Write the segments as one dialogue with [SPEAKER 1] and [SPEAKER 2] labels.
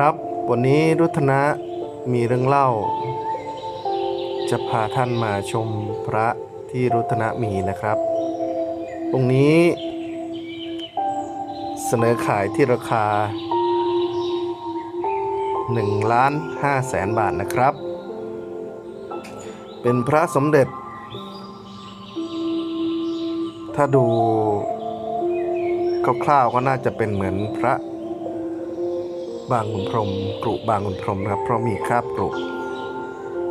[SPEAKER 1] ครับ วันนี้รุทนะมีเรื่องเล่า จะพาท่านมาชมพระที่รุทนะมีนะครับ ตรงนี้ เสนอขายที่ราคา1ล้าน5แสนบาทนะครับ เป็นพระสมเด็จ ถ้าดูคร่าวๆก็น่าจะเป็นเหมือนพระ บางขุนพรหมกรุบางขุนพรหมนะครับ เพราะมีคราบกรุ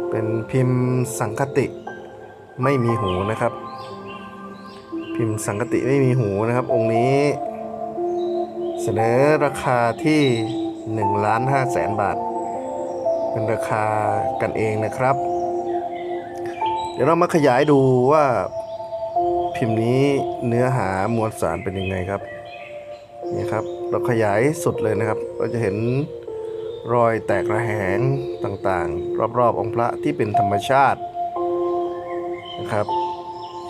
[SPEAKER 1] เป็นพิมพ์สังคติไม่มีหูนะครับ พิมพ์สังคติไม่มีหูนะครับ องค์นี้ เสนอราคาที่1ล้าน5แสนบาท เป็นราคากันเองนะครับ เดี๋ยวเรามาขยายดูว่าพิมพ์นี้เนื้อหามวลสารเป็นยังไงครับนี่ครับ เราขยายสุดเลยนะครับ เราจะเห็นรอยแตกระแหงต่างๆ รอบๆองค์พระที่เป็นธรรมชาตินะครับ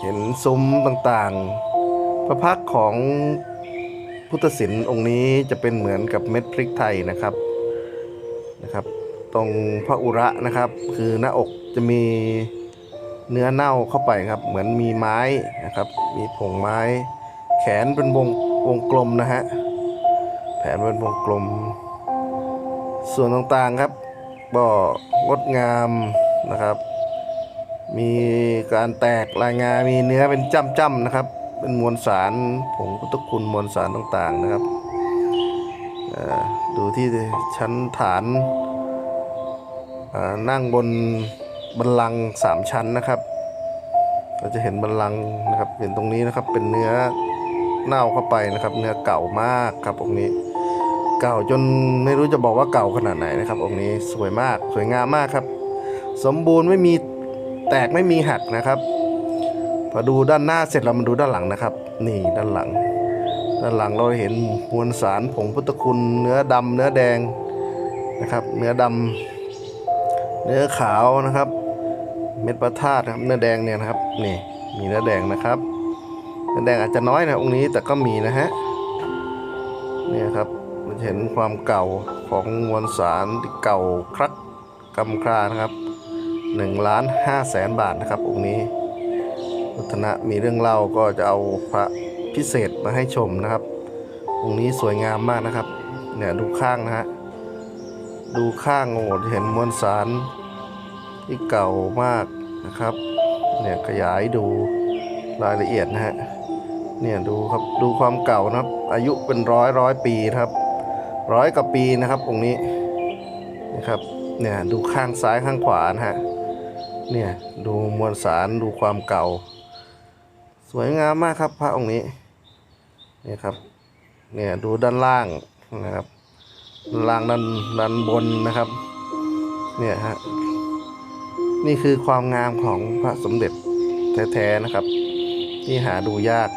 [SPEAKER 1] เห็นซุ้มต่างๆ พระพักของพุทธศิลป์องค์นี้จะเป็นเหมือนกับเม็ดพริกไทยนะครับนะครับ ตรงพระอุระนะครับ คือหน้าอกจะมีเนื้อเน่าเข้าไปครับ เหมือนมีไม้นะครับ มีผงไม้ แขนเป็นวงวงกลมนะฮะ ผนเป็นวงกลม ส่วนต่างๆครับก็งดงามนะครับ มีการแตกรายงา มีเนื้อเป็นจ้ำๆนะครับ เป็นมวลสารผงพุทธคุณมวลสารต่างๆนะครับ ดูที่ชั้นฐานนั่งบนบัลลังสามชั้นนะครับ เราจะเห็นบัลลังนะครับเห็นตรงนี้นะครับเป็นเนื้อเน่าเข้าไปนะครับ เนื้อเก่ามากครับองนี้ เก่าจนไม่รู้จะบอกว่าเก่าขนาดไหนนะครับ องค์นี้สวยมากสวยงามมากครับ สมบูรณ์ไม่มีแตกไม่มีหักนะครับ พอดูด้านหน้าเสร็จเรามาดูด้านหลังนะครับ นี่ด้านหลัง ด้านหลังเราเห็นมวลสารผงพุทธคุณเนื้อดำเนื้อแดงนะครับ เนื้อดำเนื้อขาวนะครับ เม็ดประทาดนะครับเนื้อแดงเนี่ยนะครับนี่มีเนื้อแดงนะครับเนื้อแดงอาจจะน้อยนะองค์นี้แต่ก็มีนะฮะเนี่ยครับ เราเห็นความเก่าของมวลสารที่เก่าครักกำครานะครับ1ล้าน5แสนบาทนะครับองค์นี้วัฒนะมีเรื่องเล่าก็จะเอาพระพิเศษมาให้ชมนะครับ องค์นี้สวยงามมากนะครับ เนี่ยดูข้างนะฮะ ดูข้างโอ้เห็นมวลสารที่เก่ามากนะครับ เนี่ยขยายดูรายละเอียดนะฮะ เนี่ยดูครับดูความเก่านะครับ อายุเป็นร้อยร้อยปีครับ ร้อยกว่าปีนะครับองค์นี้นะครับเนี่ยดูข้างซ้ายข้างขวานะฮะเนี่ยดูมวลสารดูความเก่า สวยงามมากครับพระองค์นี้เนี่ยครับเนี่ยดูด้านล่างนะครับล่างด้านด้านบนนะครับเนี่ยฮะนี่คือความงามของพระสมเด็จแท้ๆนะครับ ที่หาดูยาก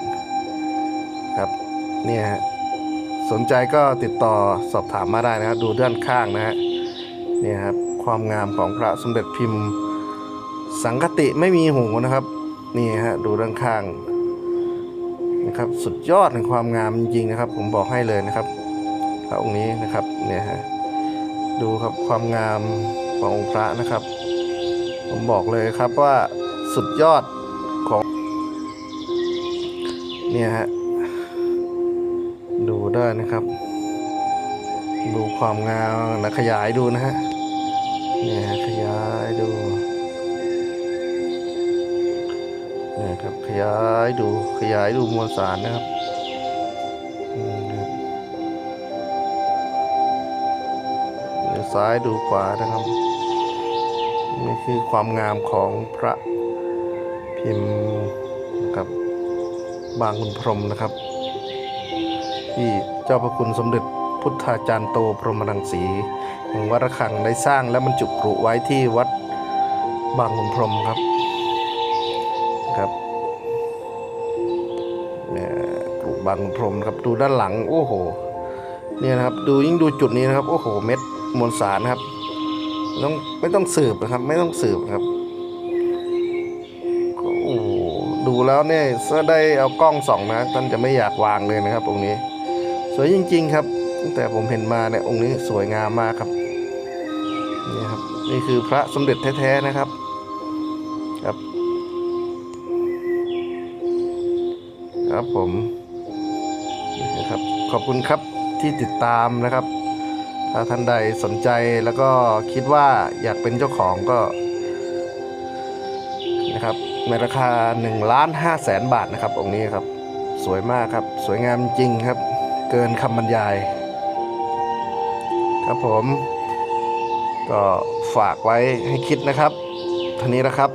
[SPEAKER 1] ครับเนี่ยฮะ สนใจก็ติดต่อสอบถามมาได้นะครับ ดูด้านข้างนะฮะนี่ครับความงามของพระสมเด็จพิมพ์ สังคติไม่มีหูนะครับนี่ฮะดูด้านข้างนะครับสุดยอดในความงามจริงนะครับ ผมบอกให้เลยนะครับพระองค์นี้นะครับเนี่ยฮะดูครับความงามขององค์พระนะครับ ผมบอกเลยครับว่าสุดยอดของเนี่ยฮะ ได้นะครับ ดูความงามนะขยายดูนะฮะเนี่ยขยายดูเนี่ยครับขยายดูขยายดูมวลสารนะครับเดี๋ยวซ้ายดูขวานะครับนี่คือความงามของพระพิมพ์นะครับบางคุณพรมนะครับ ที่เจ้าพระคุณสมเด็จพุทธาจารย์โตพรหมรังสีแห่งวัดระฆังได้สร้างและบรรจุกรุไว้ที่วัดบางคุณพรหมครับครับเนี่ยกรุบางคุณพรหมครับดูด้านหลังโอ้โหเนี่ยนะครับดูยิ่งดูจุดนี้นะครับโอ้โหเม็ดมวลสารนะครับต้องไม่ต้องสืบนะครับ ไม่ต้องสืบครับโอ้โหดูแล้วเนี่ยถ้าได้เอากล้องส่องนะท่านจะไม่อยากวางเลยนะครับตรงนี้ สวยจริง ๆ ครับ ตั้งแต่ผมเห็นมาเนี่ยองค์นี้สวยงามมากครับนี่ครับนี่คือพระสมเด็จแท้ ๆ นะครับครับ ครับผมนี่นะครับขอบคุณครับที่ติดตามนะครับ ถ้าท่านใดสนใจแล้วก็คิดว่าอยากเป็นเจ้าของก็นะครับในราคา1ล้าน5แสนบาทนะครับองค์นี้ครับ สวยมากครับ สวยงามจริงครับ เกินคำบรรยาย ครับผม ก็ฝากไว้ให้คิดนะครับท่านี้นะครับ